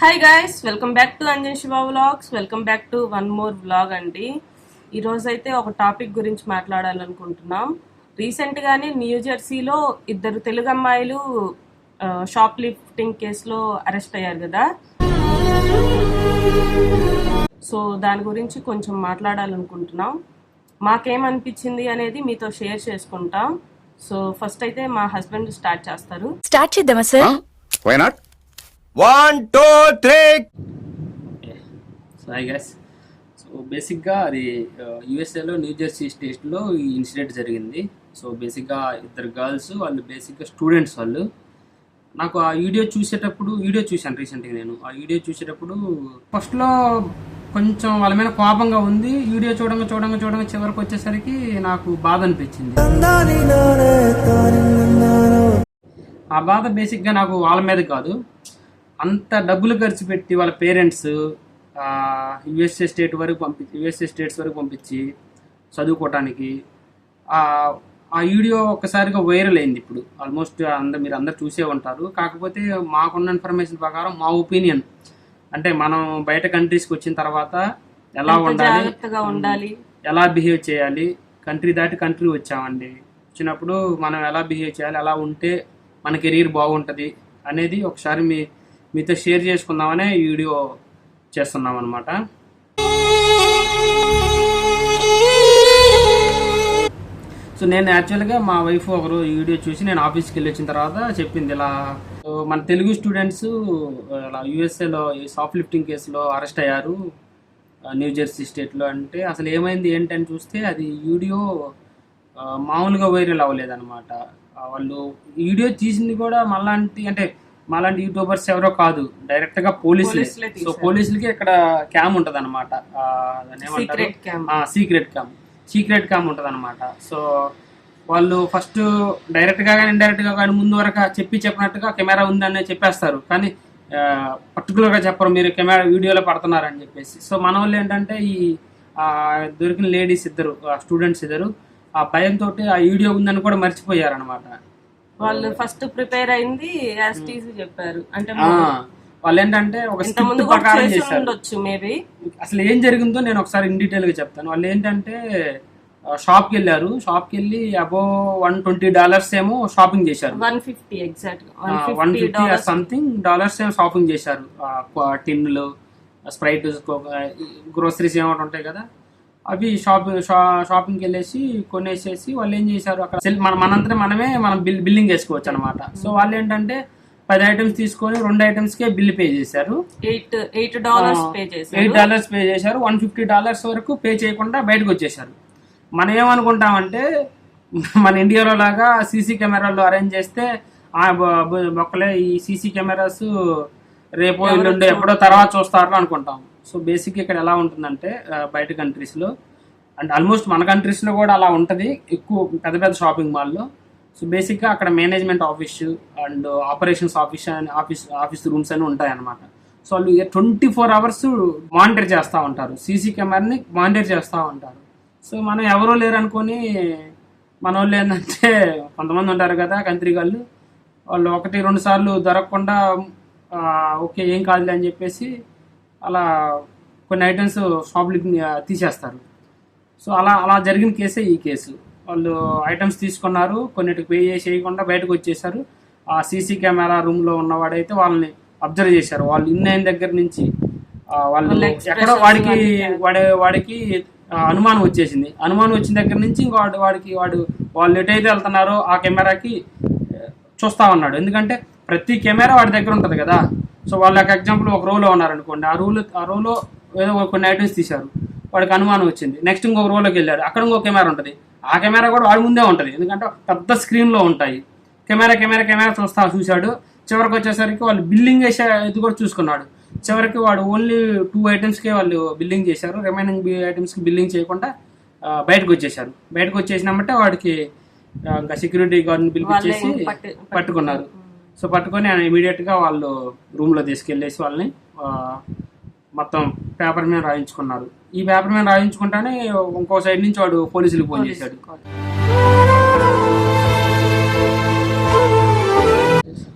Hi guys welcome back to Anjan Shiva vlogs welcome back to one more vlog అండి. ఈరోజు అయితే ఒక topic గురించి మాట్లాడాలనుకుంటున్నాం. రీసెంట్గానే న్యూ జెర్సీలో ఇద్దరు తెలుగు అమ్మాయిలు షాప్ లిఫ్టింగ్ కేసులో అరెస్ట్ అయ్యారు కదా. సో దాని గురించి కొంచెం మాట్లాడాలనుకుంటున్నాం. మాకేమనిపించింది అనేది మీతో షేర్ చేసుకుంటాం. సో ఫస్ట్ అయితే మా హస్బెండ్ స్టార్ట్ చేస్తారు. స్టార్ట్ చేద్దామా sir why not one two three so I so బేసిక్గా అది యుఎస్ఏలో న్యూ జెర్సీ స్టేట్లో ఈ ఇన్సిడెంట్ జరిగింది. సో బేసిక్గా ఇద్దరు గర్ల్స్ వాళ్ళు బేసిక్గా స్టూడెంట్స్ వాళ్ళు. నాకు ఆ వీడియో చూసేటప్పుడు వీడియో చూశాను రీసెంట్గా నేను. ఆ వీడియో చూసేటప్పుడు ఫస్ట్లో కొంచెం వాళ్ళ మీద కోపంగా ఉంది. వీడియో చూడంగా చూడంగా చూడంగా చివరికి వచ్చేసరికి నాకు బాధ అనిపించింది. ఆ బాధ బేసిక్గా నాకు వాళ్ళ మీద కాదు. అంత డబ్బులు ఖర్చు పెట్టి వాళ్ళ పేరెంట్స్ యుఎస్ఏ స్టేట్ వరకు పంపించి యుఎస్ఏ స్టేట్స్ వరకు పంపించి చదువుకోవటానికి ఆ వీడియో ఒక్కసారిగా వైరల్ అయింది ఇప్పుడు. ఆల్మోస్ట్ అందరు మీరు అందరు చూసే ఉంటారు. కాకపోతే మాకున్న ఇన్ఫర్మేషన్ ప్రకారం మా ఒపీనియన్ అంటే మనం బయట కంట్రీస్కి వచ్చిన తర్వాత ఎలా ఉండాలి. ఎలా బిహేవ్ చేయాలి కంట్రీ దాటి కంట్రీ వచ్చామండి. వచ్చినప్పుడు మనం ఎలా బిహేవ్ చేయాలి ఎలా ఉంటే మన కెరీర్ బాగుంటుంది అనేది ఒకసారి మీ మీతో షేర్ చేసుకుందామనే ఈ వీడియో చేస్తున్నాం అనమాట సో నేను యాక్చువల్గా మా వైఫ్ ఒకరు ఈ వీడియో చూసి నేను ఆఫీస్కి వెళ్ళి వచ్చిన తర్వాత చెప్పింది ఇలా సో మన తెలుగు స్టూడెంట్స్ ఇలా యూఎస్ఏలో సాఫ్ట్ లిఫ్టింగ్ కేసులో అరెస్ట్ అయ్యారు న్యూ జెర్సీ స్టేట్లో అంటే అసలు ఏమైంది ఏంటని చూస్తే అది వీడియో మామూలుగా వైరల్ అవ్వలేదన్నమాట. వాళ్ళు వీడియో తీసింది కూడా మళ్ళాంటి అంటే మాలాంటి యూట్యూబర్స్ ఎవరో కాదు డైరెక్ట్గా పోలీసులే. సో. పోలీసులకి ఇక్కడ క్యామ్ ఉంటది అనమాట సీక్రెట్ క్యామ్. Secret cam. ఉంటది అనమాట సో వాళ్ళు ఫస్ట్ డైరెక్ట్గా కానీ ఇండైరెక్ట్గా కానీ ముందు వరకు చెప్పి చెప్పినట్టుగా కెమెరా ఉందని చెప్పేస్తారు. కానీ పర్టికులర్గా చెప్పరు మీరు కెమెరా వీడియోలో పడుతున్నారు అని చెప్పేసి. సో మన వాళ్ళు ఏంటంటే ఈ ఆ, దొరికిన లేడీస్ ఇద్దరు స్టూడెంట్స్ ఇద్దరు ఆ భయంతో ఆ వీడియో ఉందని కూడా మర్చిపోయారు అనమాట వాళ్ళు ఫస్ట్ ప్రిపేర్ అయింది యాజ్ చెప్పారు. అంటే వాళ్ళు ఏంటంటే ఒక స్క్రిప్ట్ ప్రకారం చేశారు. ఉండొచ్చు మేబీ. అసలు ఏం జరిగిందో నేను ఒకసారి ఇన్ డీటెయిల్గా చెప్తాను. వాళ్ళు ఏంటంటే షాప్కి వెళ్ళారు. షాప్కి వెళ్ళి అబో వన్ ట్వంటీ డాలర్స్ ఏమో షాపింగ్ చేశారు. One fifty exact. One fifty something dollars ఏమో షాపింగ్ చేశారు. టిన్నులు స్ప్రైట్ గ్రోసరీస్ ఏమైనా ఉంటాయి కదా. అవి షాప్ షాపింగ్కి వెళ్ళేసి కొనేసేసి వాళ్ళు ఏం చేశారు అక్కడ? సెల్- మన మనంతా మనమే మనం బిల్ బిల్లింగ్ చేసుకోవచ్చు అనమాట సో వాళ్ళు ఏంటంటే పది ఐటమ్స్ తీసుకొని రెండు ఐటమ్స్కే బిల్ పే చేశారు. Eight eight dollars pay eight చేశారు డాలర్స్ పే చేశారు. వన్ ఫిఫ్టీ డాలర్స్ వరకు పే చేయకుండా బయటకు వచ్చేసారు మనం ఏమనుకుంటామంటే మన ఇండియాలో లాగా సీసీ కెమెరాలు అరేంజ్ చేస్తే బొక్కలే ఈ సీసీ కెమెరాస్ రేపు ఎల్లుండి ఎప్పుడో తర్వాత చూస్తారు అనుకుంటాం. సో బేసిక్ ఇక్కడ ఎలా ఉంటుందంటే బయట కంట్రీస్లో అండ్ ఆల్మోస్ట్ మన కంట్రీస్లో కూడా అలా ఉంటుంది. ఎక్కువ పెద్ద పెద్ద షాపింగ్ మాల్లో సో బేసిక్గా అక్కడ management office and operations office అని ఆఫీస్ ఆఫీస్ రూమ్స్ అని ఉంటాయన్నమాట. సో వాళ్ళు ట్వంటీ ఫోర్ అవర్స్ మానిటర్ చేస్తూ ఉంటారు. సీసీ కెమెరాని మానిటర్ చేస్తూ ఉంటారు. సో మనం ఎవరో లేరు అనుకొని మన వాళ్ళు ఏంటంటే కొంతమంది ఉంటారు కదా కంత్రి వాళ్ళు. వాళ్ళు ఒకటి రెండు సార్లు దొరకకుండా ఓకే ఏం కాదులే అని చెప్పేసి అలా కొన్ని ఐటమ్స్ షాప్లకి తీసేస్తారు. సో అలా అలా జరిగిన కేసే ఈ కేసు. వాళ్ళు ఐటమ్స్ తీసుకున్నారు కొన్నిటికి పే చేయకుండా బయటకు వచ్చేసారు. ఆ సీసీ కెమెరా రూమ్లో ఉన్నవాడైతే వాళ్ళని అబ్జర్వ్ చేశారు. వాళ్ళు ఇన్ అయిన దగ్గర నుంచి వాళ్ళు ఎక్కడో వాడికి వాడి వాడికి అనుమానం వచ్చేసింది. అనుమానం వచ్చిన దగ్గర నుంచి వాడు వాడికి వాడు వాళ్ళు ఎటైతే వెళ్తున్నారో ఆ కెమెరాకి చూస్తా ఉన్నాడు. ఎందుకంటే ప్రతి కెమెరా వాడి దగ్గర ఉంటుంది కదా. సో వాళ్ళకి ఎగ్జాంపుల్ ఒక రోలో ఉన్నారనుకోండి ఆ రోలో ఆ రోలో ఏదో ఒక కొన్ని ఐటమ్స్ తీశారు. వాడికి అనుమానం వచ్చింది. నెక్స్ట్ ఇంకొక రోలోకి వెళ్ళారు అక్కడ ఇంకో కెమెరా ఉంటుంది. ఆ కెమెరా కూడా వాడి ముందే ఉంటుంది. ఎందుకంటే పెద్ద స్క్రీన్లో ఉంటాయి. కెమెరా కెమెరా కెమెరా చూస్తా చూశాడు. చివరికి వచ్చేసరికి వాళ్ళు బిల్లింగ్ చేసే ఇది కూడా చూసుకున్నాడు. చివరికి వాడు ఓన్లీ టూ ఐటమ్స్కే వాళ్ళు బిల్లింగ్ చేశారు. రిమైనింగ్ ఐటమ్స్కి బిల్లింగ్ చేయకుండా బయటకు వచ్చేసారు బయటకు వచ్చేసినామంటే వాడికి ఇంకా సెక్యూరిటీ గార్డ్ని పిలిపించేసి పట్టుకున్నారు. సో పట్టుకొని ఆయన ఇమీడియట్గా వాళ్ళు రూమ్లో తీసుకెళ్ళేసి వాళ్ళని మొత్తం పేపర్ మీద రాయించుకున్నారు. ఈ పేపర్ మీద రాయించుకుంటానే ఇంకో సైడ్ నుంచి వాడు పోలీసులకు ఫోన్ చేశాడు.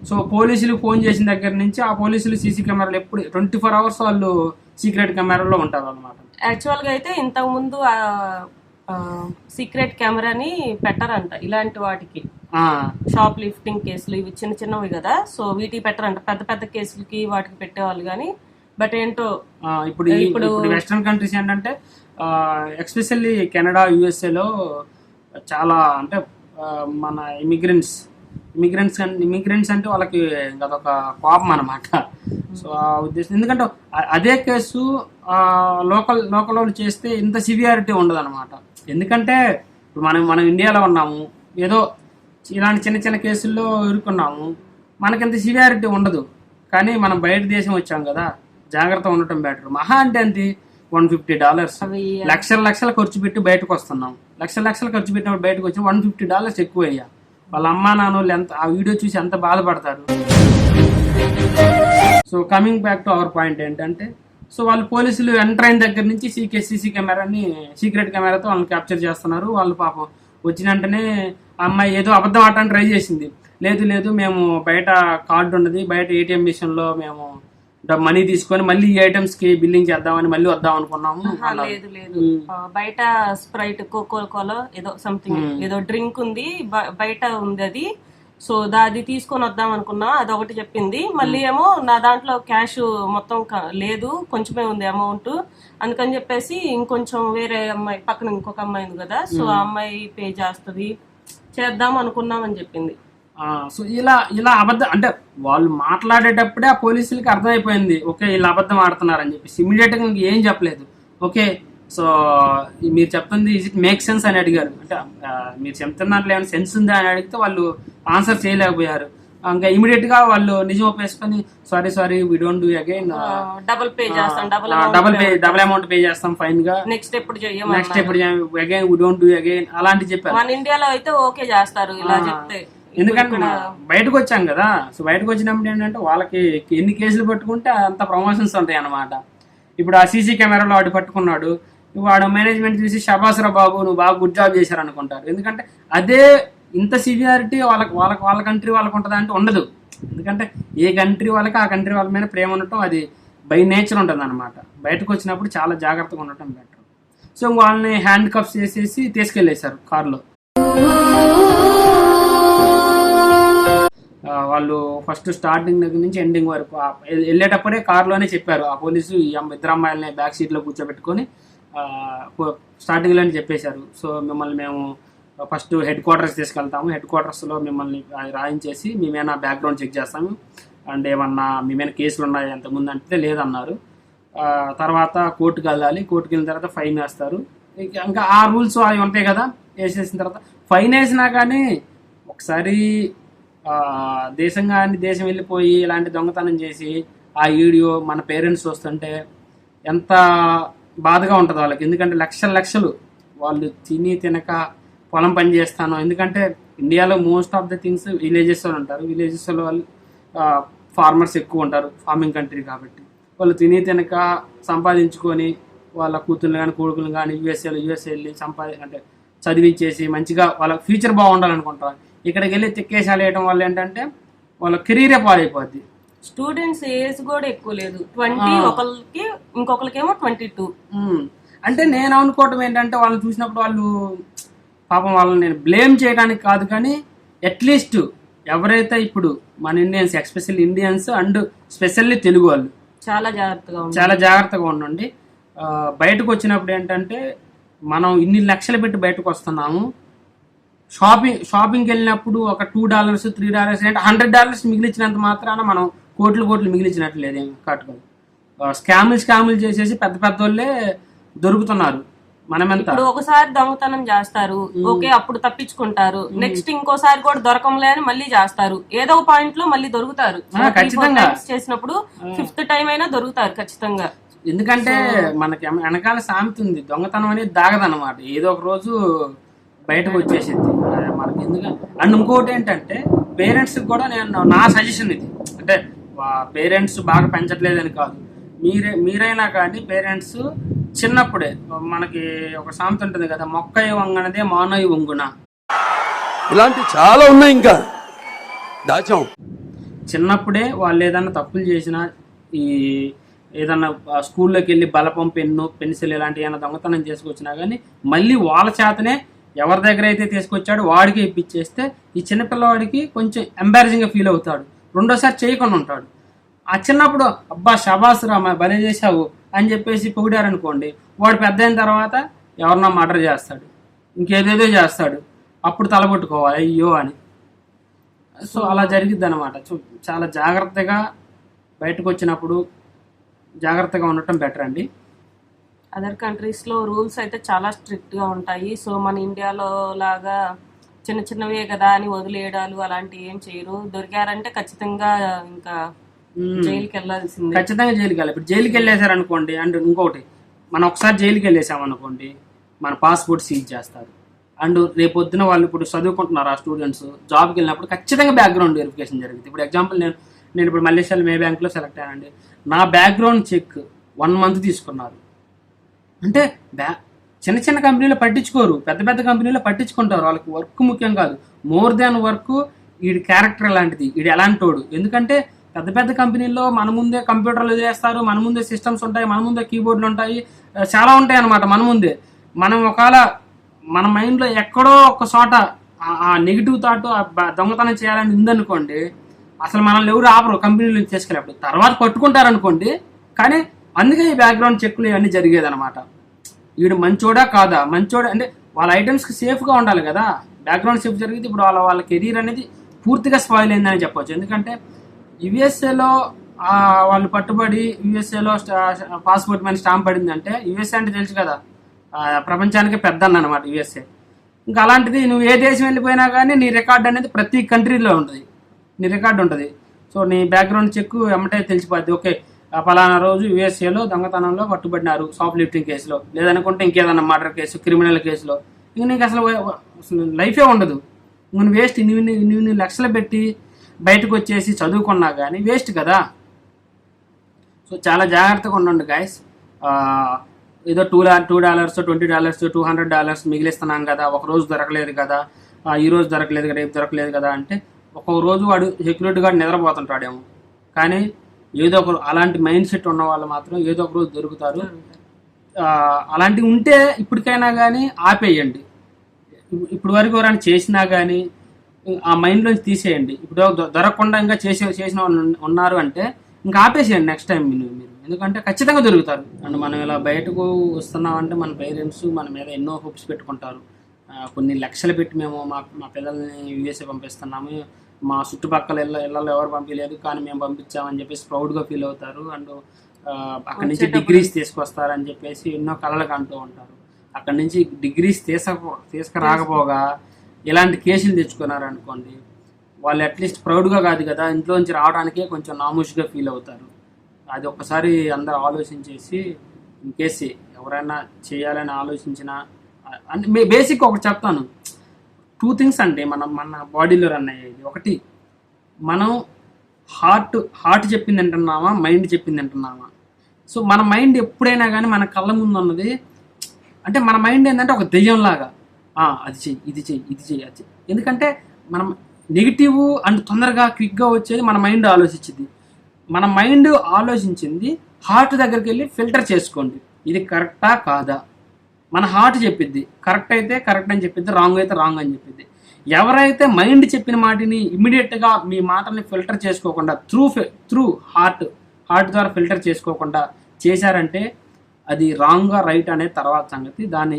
సో పోలీసులు ఫోన్ చేసిన దగ్గర నుంచి ఆ పోలీసులు సీసీ కెమెరాలు ఎప్పుడు ట్వంటీ ఫోర్ అవర్స్ వాళ్ళు సీక్రెట్ కెమెరాలో ఉంటారు అనమాట యాక్చువల్గా అయితే ఇంతకుముందు సీక్రెట్ కెమెరాని పెట్టారంట ఇలాంటి వాటికి. షాప్ లిఫ్టింగ్ కేసులు ఇవి చిన్న చిన్నవి కదా సో వీటికి పెట్టారంట. పెద్ద పెద్ద కేసులకి వాటికి పెట్టేవాళ్ళు కానీ బట్ ఏంటో ఇప్పుడు ఇప్పుడు వెస్ట్రన్ కంట్రీస్ ఏంటంటే ఎక్స్పెషల్లీ కెనడా యుఎస్ఏలో చాలా అంటే మన ఇమిగ్రెంట్స్ ఇమిగ్రెంట్స్ ఇమిగ్రెంట్స్ అంటే వాళ్ళకి అదొక కోపం అనమాట సో ఆ ఉద్దేశం ఎందుకంటే అదే కేసు లోకల్ లోకల్ వాళ్ళు చేస్తే ఇంత సివియారిటీ ఉండదు అనమాట ఎందుకంటే ఇప్పుడు మనం మనం ఇండియాలో ఉన్నాము ఏదో ఇలాంటి చిన్న చిన్న కేసుల్లో ఇరుక్కున్నాము మనకింత సివియారిటీ ఉండదు. కానీ మనం బయట దేశం వచ్చాం కదా జాగ్రత్త ఉండటం బెటర్ మహా అంటే అంతే వన్ ఫిఫ్టీ డాలర్స్ లక్షల లక్షలు ఖర్చు పెట్టి బయటకు వస్తున్నాం. లక్షల లక్షలు ఖర్చు పెట్టినప్పుడు బయటకు వచ్చి వన్ ఫిఫ్టీ డాలర్స్ ఎక్కువ అయ్యా వాళ్ళ అమ్మా నాన్న వాళ్ళు ఎంత ఆ వీడియో చూసి ఎంత బాధపడతారు? So coming back to our point ఏంటంటే సో వాళ్ళు పోలీసులు ఎంటర్ అయిన దగ్గర నుంచి సీకే సీసీ కెమెరాని సీక్రెట్ కెమెరాతో వాళ్ళని క్యాప్చర్ చేస్తున్నారు. వాళ్ళు పాపం వచ్చిన వెంటనే అమ్మాయి ఏదో అబద్ధం ఆడటానికి ట్రై చేసింది. లేదు లేదు మేము బయట కార్డు ఉన్నది బయట ఏటీఎం మిషన్లో మేము మనీ తీసుకొని మళ్ళీ ఈ ఐటమ్స్కి బిల్లింగ్ చేద్దామని మళ్ళీ వద్దాం అనుకున్నాము. లేదు లేదు. బయట స్ప్రైట్ కోకో కోలా ఏదో సంథింగ్ ఏదో డ్రింక్ ఉంది బయట ఉంది అది. సో దా- అది తీసుకొని వద్దాం అనుకున్నా అది ఒకటి చెప్పింది. మళ్ళీ ఏమో నా దాంట్లో క్యాష్ మొత్తం లేదు కొంచెమే ఉంది అమౌంట్. అందుకని చెప్పేసి ఇంకొంచెం వేరే అమ్మాయి పక్కన ఇంకొక అమ్మాయి ఉంది కదా సో ఆ అమ్మాయి పే చేస్తుంది చేద్దాం అనుకున్నాం అని చెప్పింది. సో ఇలా ఇలా అబద్ధం అంటే వాళ్ళు మాట్లాడేటప్పుడే ఆ పోలీసులకి అర్థమైపోయింది ఓకే వీళ్ళు అబద్ధం ఆడుతున్నారని చెప్పేసి. ఇమీడియట్గా ఇంక ఏం చెప్పలేదు. ఓకే సో మీరు చెప్తుంది ఇజ్ ఇట్ మేక్ సెన్స్ అని అడిగారు. అంటే మీరు చెప్తున్న దాంట్లో ఏమైనా సెన్స్ ఉందా అని అడిగితే వాళ్ళు ఆన్సర్ చేయలేకపోయారు. ఇంకా ఇమీడియట్గా వాళ్ళు నిజం ఒప్పేసుకొని sorry sorry we don't do again double pay చేస్తాం double double pay double amount pay చేస్తాం ఫైన్గా. నెక్స్ట్ ఎప్పుడు చెయ్యమని నెక్స్ట్ ఎప్పుడు again we don't do again అలాంటి చెప్పారు. మన ఇండియాలో అయితే ఓకే చేస్తారు ఇలా చెప్తే. ఎందుకంటే బయటకు వచ్చాం కదా సో బయటకు వచ్చినప్పుడు ఏంటంటే వాళ్ళకి ఎన్ని కేసులు పట్టుకుంటే అంత ప్రమోషన్స్ ఉంటాయి అన్నమాట ఇప్పుడు ఆ సీసీ కెమెరాలో వాడు పట్టుకున్నాడు వాడు మేనేజ్మెంట్ చూసి షబాసరా బాబు నువ్వు బాగా గుడ్ జాబ్ చేశారు అనుకుంటారు ఎందుకంటే అదే ఇంత సివియారిటీ వాళ్ళకి వాళ్ళకి వాళ్ళ కంట్రీ వాళ్ళకి ఉంటుంది అంటే ఉండదు. ఎందుకంటే ఏ కంట్రీ వాళ్ళకి ఆ కంట్రీ వాళ్ళ మీద ప్రేమ ఉండటం అది బై నేచర్ ఉంటుంది అనమాట బయటకు వచ్చినప్పుడు చాలా జాగ్రత్తగా ఉండటం బెటర్ సో వాళ్ళని హ్యాండ్ కప్స్ చేసేసి తీసుకెళ్ళేశారు కార్లో. వాళ్ళు ఫస్ట్ స్టార్టింగ్ దగ్గర నుంచి ఎండింగ్ వరకు వెళ్ళేటప్పుడే కార్లోనే చెప్పారు. ఆ పోలీసు ఇద్దరు అమ్మాయిలని బ్యాక్ సీట్లో కూర్చోబెట్టుకొని స్టార్టింగ్లోనే చెప్పేశారు. సో మిమ్మల్ని మేము ఫస్ట్ హెడ్ క్వార్టర్స్ తీసుకెళ్తాము. హెడ్ క్వార్టర్స్లో మిమ్మల్ని రాయించేసి మేమేనా బ్యాక్గ్రౌండ్ చెక్ చేస్తాము. అండ్ ఏమన్నా మేమైనా కేసులు ఉన్నాయి అంతకుముందు అంటే లేదన్నారు. తర్వాత కోర్టుకు వెళ్ళాలి. కోర్టుకు వెళ్ళిన తర్వాత ఫైన్ వేస్తారు. ఇంకా ఆ రూల్స్ అవి ఉంటాయి కదా వేసేసిన తర్వాత ఫైన్ వేసినా కానీ ఒకసారి దేశం కానీ దేశం వెళ్ళిపోయి ఇలాంటి దొంగతనం చేసి ఆ వీడియో మన పేరెంట్స్ వస్తుంటే ఎంత బాధగా ఉంటుంది వాళ్ళకి. ఎందుకంటే లక్షల లక్షలు వాళ్ళు తిని తినక పొలం పని చేస్తాను. ఎందుకంటే ఇండియాలో most of the things villages వాళ్ళు ఉంటారు. విలేజెస్ వాళ్ళు ఫార్మర్స్ ఎక్కువ ఉంటారు ఫార్మింగ్ కంట్రీ కాబట్టి. వాళ్ళు తిని తినక సంపాదించుకొని వాళ్ళ కూతుర్లు కానీ కొడుకులు కానీ యూఎస్ఏలో యూఎస్ఏ వెళ్ళి సంపాది అంటే చదివించేసి మంచిగా వాళ్ళ ఫ్యూచర్ బాగుండాలనుకుంటారు. ఇక్కడికి వెళ్ళి తిక్కేసాలు వేయడం వల్ల ఏంటంటే వాళ్ళ కెరీరే పాడైపోద్ది. స్టూడెంట్స్ ఏజ్ కూడా ఎక్కువ లేదు. ట్వంటీ ఒకరికి ఇంకొకరికేమో ట్వంటీ టూ. అంటే నేను అనుకోవటం ఏంటంటే వాళ్ళని చూసినప్పుడు వాళ్ళు పాపం వాళ్ళని నేను బ్లేమ్ చేయడానికి కాదు కానీ అట్లీస్ట్ ఎవరైతే ఇప్పుడు మన Indians especial Indians and specially Telugu వాళ్ళు చాలా జాగ్రత్తగా చాలా జాగ్రత్తగా ఉండండి. బయటకు వచ్చినప్పుడు ఏంటంటే మనం ఇన్ని లక్షలు పెట్టి బయటకు వస్తున్నాము. షాపింగ్ షాపింగ్కి వెళ్ళినప్పుడు ఒక టూ డాలర్స్ త్రీ డాలర్స్ అంటే హండ్రెడ్ డాలర్స్ మిగిలించినంత మాత్రాన మనం కోట్లు కోట్లు మిగిలించినట్లు లేదేం స్కాములు స్కాములు చేసేసి పెద్ద పెద్ద వాళ్ళే దొరుకుతున్నారు. మనమెంత ఇప్పుడు ఒకసారి దొంగతనం చేస్తారు. ఓకే అప్పుడు తప్పించుకుంటారు. నెక్స్ట్ ఇంకోసారి కూడా దొరకంలే అని మళ్ళీ చేస్తారు. ఏదో ఒక పాయింట్లో మళ్ళీ దొరుకుతారు. ఖచ్చితంగా. చేసినప్పుడు ఫిఫ్త్ టైం అయినా దొరుకుతారు ఖచ్చితంగా. ఎందుకంటే మనకి వెన- వెనకాల సామెత ఉంది. దొంగతనం అనేది దాగదన్నమాట. ఏదో ఒక రోజు బయటకు వచ్చేసింది. మనకి ఎందుకంటే అండ్ ఇంకోటి ఏంటంటే పేరెంట్స్ కూడా నేను నా సజెషన్ ఇది. అంటే పేరెంట్స్ బాగా పెంచట్లేదని కాదు. మీరే మీరైనా కానీ పేరెంట్స్ చిన్నప్పుడే మనకి ఒక సామెత ఉంటుంది కదా మొక్కయి వంగనదే మానవి వంగున. ఇలాంటి చాలా ఉన్నాయి ఇంకా. దాచాం. చిన్నప్పుడే వాళ్ళు ఏదైనా తప్పులు చేసినా ఈ ఏదన్నా స్కూల్లోకి వెళ్ళి బలపం పెన్ను పెన్సిల్ ఇలాంటి ఏమైనా దొంగతనం చేసుకొచ్చినా కానీ మళ్ళీ వాళ్ళ చేతనే ఎవరి దగ్గర అయితే తీసుకొచ్చాడో వాడికి ఇప్పించేస్తే ఈ చిన్నపిల్లవాడికి కొంచెం ఎంబారసింగ్గా ఫీల్ అవుతాడు. రెండోసారి చేయకుండా ఉంటాడు. ఆ చిన్నప్పుడు అబ్బా షబాస్ రా మా భలే చేశావు అని చెప్పేసి పొగిడారనుకోండి వాడు పెద్ద అయిన తర్వాత ఎవరన్నా మర్డర్ చేస్తాడు ఇంకేదేదో చేస్తాడు అప్పుడు తలబొట్టుకోవాలి అయ్యో అని. సో అలా జరిగిద్ది అనమాట చాలా జాగ్రత్తగా బయటకు వచ్చినప్పుడు జాగ్రత్తగా ఉండటం బెటర్ అండి. అదర్ కంట్రీస్లో రూల్స్ అయితే చాలా స్ట్రిక్ట్గా ఉంటాయి. సో మన ఇండియాలో లాగా చిన్న చిన్నవే కదా అని వదిలేయడాలు అలాంటివి ఏం చేయరు. దొరికారంటే ఖచ్చితంగా ఇంకా. జైలుకి వెళ్ళాల్సిందే ఖచ్చితంగా జైలుకి వెళ్ళాలి ఇప్పుడు జైలుకి వెళ్ళేసారు అనుకోండి అండ్ ఇంకొకటి మనం ఒకసారి జైలుకి వెళ్ళేసాం అనుకోండి మన పాస్పోర్ట్ సీజ్ చేస్తారు. అండ్ రేపొద్దున వాళ్ళు ఇప్పుడు చదువుకుంటున్నారు ఆ స్టూడెంట్స్ జాబ్కి వెళ్ళినప్పుడు ఖచ్చితంగా బ్యాక్గ్రౌండ్ వెరిఫికేషన్ జరుగుతుంది. ఇప్పుడు ఎగ్జాంపుల్ నేను నేను ఇప్పుడు మల్లేశ్వరం మే బ్యాంక్లో సెలెక్ట్ అయ్యానండి నా బ్యాక్గ్రౌండ్ చెక్ వన్ మంత్ తీసుకున్నారు. అంటే బ్యా చిన్న చిన్న కంపెనీలు పట్టించుకోరు. పెద్ద పెద్ద కంపెనీలు పట్టించుకుంటారు. వాళ్ళకి వర్క్ ముఖ్యం కాదు. మోర్ దాన్ వర్క్ వీడి క్యారెక్టర్ లాంటిది. వీడు ఎలాంటోడు. ఎందుకంటే పెద్ద పెద్ద కంపెనీల్లో మన ముందే కంప్యూటర్లు చేస్తారు. మన ముందే సిస్టమ్స్ ఉంటాయి. మన ముందే కీబోర్డులు ఉంటాయి. చాలా ఉంటాయి అన్నమాట మన ముందే. మనం ఒకవేళ మన మైండ్లో ఎక్కడో ఒక చోట ఆ- నెగిటివ్ థాట్ దొంగతనం చేయాలని ఉందనుకోండి అసలు మనల్ని ఎవరు ఆపరు. కంపెనీలు తీసుకెళ్ళినప్పుడు తర్వాత పట్టుకుంటారనుకోండి కానీ అందుకే ఈ బ్యాక్గ్రౌండ్ చెక్లు ఇవన్నీ జరిగేది అనమాట వీడు మంచోడా కాదా? మంచోడా అంటే వాళ్ళ ఐటమ్స్కి సేఫ్గా ఉండాలి కదా. బ్యాక్గ్రౌండ్ సేఫ్ జరిగితే ఇప్పుడు వాళ్ళ వాళ్ళ కెరీర్ అనేది పూర్తిగా స్పాయిల్ అయిందని చెప్పవచ్చు ఎందుకంటే యుఎస్ఏలో వాళ్ళు పట్టుబడి యుఎస్ఏలో పాస్పోర్ట్ మీద స్టాంప్ పడిందంటే యుఎస్ఏ అంటే తెలుసు కదా. ప్రపంచానికి పెద్ద అనమాట యుఎస్ఏ ఇంకా అలాంటిది నువ్వు ఏ దేశం వెళ్ళిపోయినా కానీ నీ రికార్డ్ అనేది ప్రతి కంట్రీలో ఉంటుంది. నీ రికార్డు ఉంటుంది. సో నీ బ్యాక్గ్రౌండ్ చెక్ ఎమ్మటే తెలిసిపోద్ది. ఓకే పలానా రోజు యుఎస్ఏలో దొంగతనంలో పట్టుబడినారు సాఫ్ట్ లిఫ్టింగ్ కేసులో. లేదనుకుంటే ఇంకేదన్నా మర్డర్ కేసు క్రిమినల్ కేసులో. ఇంక నీకు అసలు లైఫే ఉండదు. నువ్వు వేస్ట్ నువ్వు ఇన్ని- నువ్వు ఇన్ని లక్షలు పెట్టి బయటకు వచ్చేసి చదువుకున్నా కానీ వేస్ట్ కదా. సో చాలా జాగ్రత్తగా ఉండండి గాయస్ ఏదో two two dollars twenty dollars two hundred dollars మిగిలిస్తున్నాం కదా. ఒక రోజు దొరకలేదు కదా. ఈ రోజు దొరకలేదు కదా రేపు దొరకలేదు కదా అంటే ఒక్కొక్క రోజు వాడు సెక్యూరిటీ గార్డ్ నిద్రపోతుంటాడేమో. కానీ ఏదో ఒక అలాంటి మైండ్ సెట్ ఉన్న వాళ్ళు మాత్రం ఏదో ఒక రోజు దొరుకుతారు. అలాంటివి ఉంటే ఇప్పటికైనా కానీ ఆపేయండి. ఇప్పు- ఇప్పుడు వరకు ఎవరైనా చేసినా కానీ ఆ మైండ్లోంచి తీసేయండి. ఇప్పుడు దొరకకుండా ఇంకా చేసే చేసిన వాళ్ళు ఉన్- ఉన్నారు అంటే ఇంకా ఆపేసేయండి నెక్స్ట్ టైం మీరు మీరు. ఎందుకంటే ఖచ్చితంగా దొరుకుతారు. అండ్ మనం ఇలా బయటకు వస్తున్నామంటే మన పేరెంట్స్ మన మీద ఎన్నో హోప్స్ పెట్టుకుంటారు. కొన్ని లక్షలు పెట్టి మేము మా మా పిల్లల్ని యూఎస్ఏ పంపిస్తున్నాము. మా చుట్టుపక్కల ఇళ్ళ ఇళ్ళలో ఎవరు పంపించలేదు కానీ మేము పంపించామని చెప్పేసి ప్రౌడ్గా ఫీల్ అవుతారు. అండ్ అక్కడి నుంచి డిగ్రీస్ తీసుకొస్తారని చెప్పేసి ఎన్నో కళలకు అంటూ ఉంటారు. అక్కడి నుంచి డిగ్రీస్ తీసుక తీసుకురాకపోగా ఇలాంటి కేసులు తెచ్చుకున్నారు అనుకోండి వాళ్ళు అట్లీస్ట్ ప్రౌడ్గా కాదు కదా ఇంట్లోంచి రావడానికే కొంచెం నామూషిగా ఫీల్ అవుతారు. అది ఒక్కసారి అందరు ఆలోచించేసి ఇన్ కేసు ఎవరైనా చేయాలని ఆలోచించిన అంటే బేసిక్ ఒకటి చెప్తాను. టూ థింగ్స్ అంటే మనం మన బాడీలో రన్ అయ్యేది. ఒకటి మనం హార్ట్ హార్ట్ చెప్పింది అంటున్నామా మైండ్ చెప్పింది అంటున్నామా సో మన మైండ్ ఎప్పుడైనా కానీ మన కళ్ళ ముందు ఉన్నది అంటే మన మైండ్ ఏంటంటే ఒక దెయ్యంలాగా. అది చెయ్యి ఇది చెయ్యి ఇది చెయ్యి అది చెయ్యి. ఎందుకంటే మనం నెగిటివ్ అండ్ తొందరగా క్విక్గా వచ్చేది మన మైండ్ ఆలోచించింది. మన మైండ్ ఆలోచించింది హార్ట్ దగ్గరికి వెళ్ళి ఫిల్టర్ చేసుకోండి. ఇది కరెక్టా కాదా? మన హార్ట్ చెప్పిద్ది. కరెక్ట్ అయితే కరెక్ట్ అని చెప్పిద్ది రాంగ్ అయితే రాంగ్ అని చెప్పిద్ది. ఎవరైతే మైండ్ చెప్పిన మాటిని ఇమ్మీడియట్గా మీ మాటల్ని ఫిల్టర్ చేసుకోకుండా త్రూ త్రూ హార్ట్ హార్ట్ ద్వారా ఫిల్టర్ చేసుకోకుండా చేశారంటే అది రాంగ్గా రైట్ అనేది తర్వాత సంగతి. దాని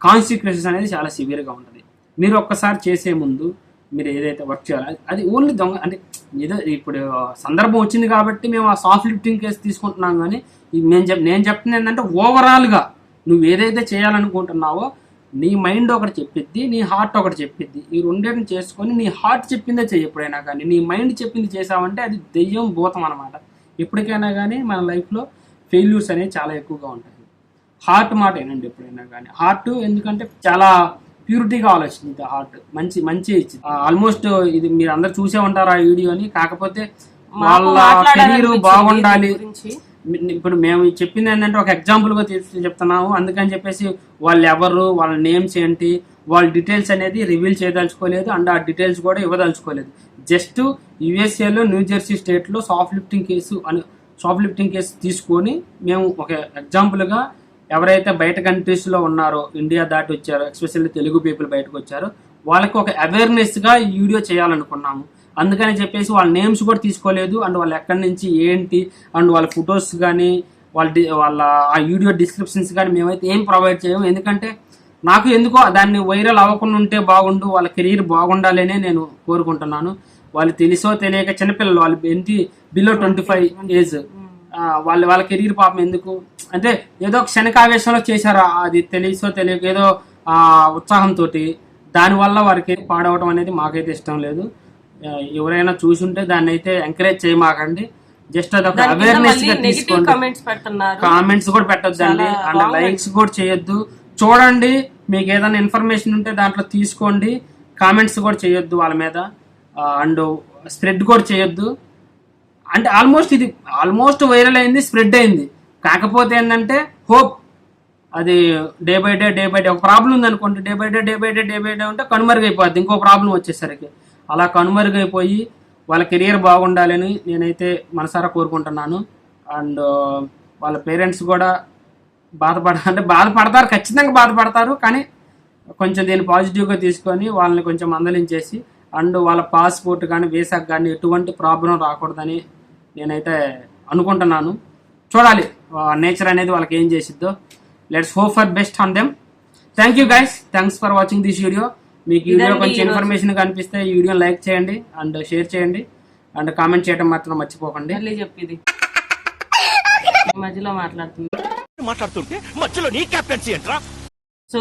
కాన్సిక్వెన్సెస్ అనేది చాలా సివియర్గా ఉంటుంది. మీరు ఒక్కసారి చేసే ముందు మీరు ఏదైతే వర్క్ చేయాలో అది- ఓన్లీ దొంగ అంటే ఏదో ఇప్పుడు సందర్భం వచ్చింది కాబట్టి మేము ఆ సాఫ్ట్ లిఫ్టింగ్ కేసు తీసుకుంటున్నాం కానీ మేము నేను చెప్ నేను చెప్తుంది ఏంటంటే ఓవరాల్గా నువ్వు ఏదైతే చేయాలనుకుంటున్నావో నీ మైండ్ ఒకటి చెప్పిద్ది నీ హార్ట్ ఒకటి చెప్పిద్ది. ఈ రెండింటిని చేసుకొని నీ హార్ట్ చెప్పిందే చెయ్యి ఎప్పుడైనా కానీ. నీ మైండ్ చెప్పింది చేసావంటే అది దెయ్యం భూతం అనమాట ఎప్పటికైనా కానీ మన లైఫ్లో ఫెయిల్యూర్స్ అనేవి చాలా ఎక్కువగా ఉంటాయి. హార్ట్ మాట ఏనండి ఎప్పుడైనా కానీ. హార్ట్ ఎందుకంటే చాలా ప్యూరిటీగా ఆలోచించింది హార్ట్. మంచి మంచి ఇచ్చింది. ఆల్మోస్ట్ ఇది మీరు అందరు చూసే ఉంటారు ఆ వీడియోని కాకపోతే వాళ్ళ కెరీర్ బాగుండాలి. ఇప్పుడు మేము చెప్పింది ఏంటంటే ఒక ఎగ్జాంపుల్గా తీసి చెప్తున్నాము. అందుకని చెప్పేసి వాళ్ళు ఎవరు వాళ్ళ నేమ్స్ ఏంటి వాళ్ళ డీటెయిల్స్ అనేది రివీల్ చేయదలుచుకోలేదు అండ్ ఆ డీటెయిల్స్ కూడా ఇవ్వదలుచుకోలేదు. జస్ట్ యుఎస్ఏలో న్యూ జెర్సీ స్టేట్లో సాఫ్ట్ లిఫ్టింగ్ కేసు అని సాఫ్ట్ లిఫ్టింగ్ కేసు తీసుకొని మేము ఒక ఎగ్జాంపుల్గా ఎవరైతే బయట కంట్రీస్లో ఉన్నారో ఇండియా దాటి వచ్చారో ఎస్పెషల్లీ తెలుగు పీపుల్ బయటకు వచ్చారో వాళ్ళకి ఒక అవేర్నెస్గా ఈ వీడియో చేయాలనుకున్నాము. అందుకని చెప్పేసి వాళ్ళ నేమ్స్ కూడా తీసుకోలేదు. అండ్ వాళ్ళు ఎక్కడి నుంచి ఏంటి? అండ్ వాళ్ళ ఫొటోస్ కానీ వాళ్ళ వాళ్ళ ఆ వీడియో డిస్క్రిప్షన్స్ కానీ మేమైతే ఏం ప్రొవైడ్ చేయము. ఎందుకంటే నాకు ఎందుకో దాన్ని వైరల్ అవ్వకుండా ఉంటే బాగుండు వాళ్ళ కెరీర్ బాగుండాలనే నేను కోరుకుంటున్నాను. వాళ్ళు తెలుసో తెలియక చిన్నపిల్లలు వాళ్ళు ఏంటి? బిలో ట్వంటీ ఫైవ్ ఏజ్ వాళ్ళ వాళ్ళ కెరీర్ పాపం ఎందుకు? అంటే ఏదో క్షణికావేశంలో చేశారు? అది తెలుసో తెలియక ఏదో ఉత్సాహంతో దానివల్ల వారికి పాడవటం అనేది మాకైతే ఇష్టం లేదు. ఎవరైనా చూసుంటే దాన్ని అయితే ఎంకరేజ్ చేయమాకండి. జస్ట్ దాని కింద అవేర్నెస్గా తీసుకోండి. కామెంట్స్ కూడా పెట్టొద్దండి. అండ్ లైక్స్ కూడా చేయొద్దు. చూడండి మీకు ఏదైనా ఇన్ఫర్మేషన్ ఉంటే దాంట్లో తీసుకోండి. కామెంట్స్ కూడా చేయొద్దు వాళ్ళ మీద. అండ్ స్ప్రెడ్ కూడా చేయొద్దు. అంటే ఆల్మోస్ట్ ఇది ఆల్మోస్ట్ వైరల్ అయింది స్ప్రెడ్ అయింది. కాకపోతే ఏంటంటే హోప్ అది day by day day by day ఒక ప్రాబ్లం ఉంది అనుకోండి day by day day by day day by day ఉంటే కనుమరుగైపోద్ది. ఇంకో ప్రాబ్లం వచ్చేసరికి. అలా కనుమరుగైపోయి వాళ్ళ కెరియర్ బాగుండాలని నేనైతే మనసారా కోరుకుంటున్నాను. అండ్ వాళ్ళ పేరెంట్స్ కూడా బాధపడ అంటే బాధపడతారు ఖచ్చితంగా బాధపడతారు కానీ కొంచెం దీన్ని పాజిటివ్గా తీసుకొని వాళ్ళని కొంచెం మందలించేసి అండ్ వాళ్ళ పాస్పోర్ట్ కానీ వీసాకు కానీ ఎటువంటి ప్రాబ్లం రాకూడదని నేనైతే అనుకుంటున్నాను. చూడాలి నేచర్ అనేది వాళ్ళకి ఏం చేసిద్దో. Let's hope for best on them. Thank you guys. Thanks for watching this video. మీకు ఈ వీడియో కొంచెం ఈరోజు. ఇన్ఫర్మేషన్ కనిపిస్తే ఈ వీడియోని లైక్ చేయండి అండ్ షేర్ చేయండి అండ్ కామెంట్ చేయడం మాత్రం మర్చిపోకండి. మళ్ళీ చెప్పింది మధ్యలో మాట్లాడుతుంది. మాట్లాడుతుంటే మధ్యలో నీ కెప్టెన్సీ ఏంట్రా? సో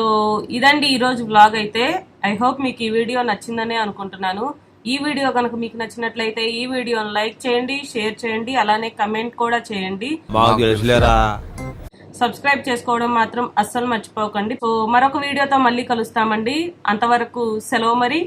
ఇదండి ఈ రోజు వ్లాగ్ అయితే. ఐ హోప్ మీకు ఈ వీడియో నచ్చిందనే అనుకుంటున్నాను. ఈ వీడియో కనుక మీకు నచ్చినట్లయితే ఈ వీడియోని లైక్ చేయండి షేర్ చేయండి అలానే కమెంట్ కూడా చేయండి. సబ్స్క్రైబ్ చేసుకోవడం మాత్రం అస్సలు మర్చిపోకండి. సో మరొక వీడియోతో మళ్ళీ కలుస్తామండి. అంతవరకు సెలవు మరి.